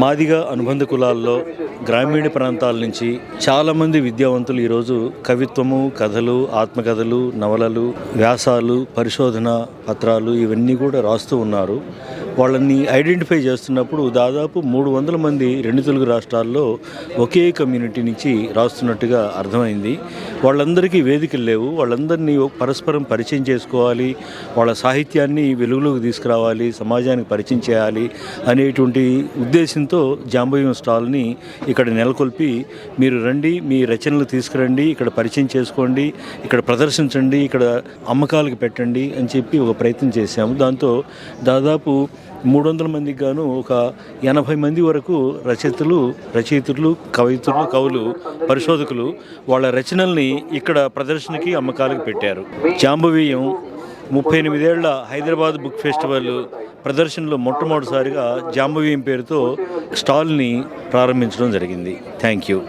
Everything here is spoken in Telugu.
మాదిగా అనుబంధ కులాల్లో గ్రామీణ ప్రాంతాల నుంచి చాలామంది విద్యావంతులు ఈరోజు కవిత్వము కథలు ఆత్మకథలు నవలలు వ్యాసాలు పరిశోధన పత్రాలు ఇవన్నీ కూడా రాస్తూ ఉన్నారు. వాళ్ళని ఐడెంటిఫై చేస్తున్నప్పుడు దాదాపు మూడు వందల మంది రెండు తెలుగు రాష్ట్రాల్లో ఒకే కమ్యూనిటీ నుంచి రాస్తున్నట్టుగా అర్థమైంది. వాళ్ళందరికీ వేదికలు లేవు. వాళ్ళందరినీ పరస్పరం పరిచయం చేసుకోవాలి. వాళ్ళ సాహిత్యాన్ని వెలుగులోకి తీసుకురావాలి. సమాజానికి పరిచయం చేయాలి అనేటువంటి ఉద్దేశంతో జాంబయం స్టాల్ని ఇక్కడ నెలకొల్పి మీరు రండి మీ రచనలు తీసుకురండి ఇక్కడ పరిచయం చేసుకోండి ఇక్కడ ప్రదర్శించండి ఇక్కడ అమ్మకాలకు పెట్టండి అని చెప్పి ఒక ప్రయత్నం చేశాము. దాంతో దాదాపు మూడు వందల మందికి గాను ఒక ఎనభై మంది వరకు రచయితలు రచయితలు కవయితులు కవులు పరిశోధకులు వాళ్ళ రచనల్ని ఇక్కడ ప్రదర్శనకి అమ్మకాలకు పెట్టారు. జాంబవీయం ముప్పై ఎనిమిదేళ్ళ హైదరాబాద్ బుక్ ఫెస్టివల్ ప్రదర్శనలో మొట్టమొదటిసారిగా జాంబవీయం పేరుతో స్టాల్ని ప్రారంభించడం జరిగింది. Thank you.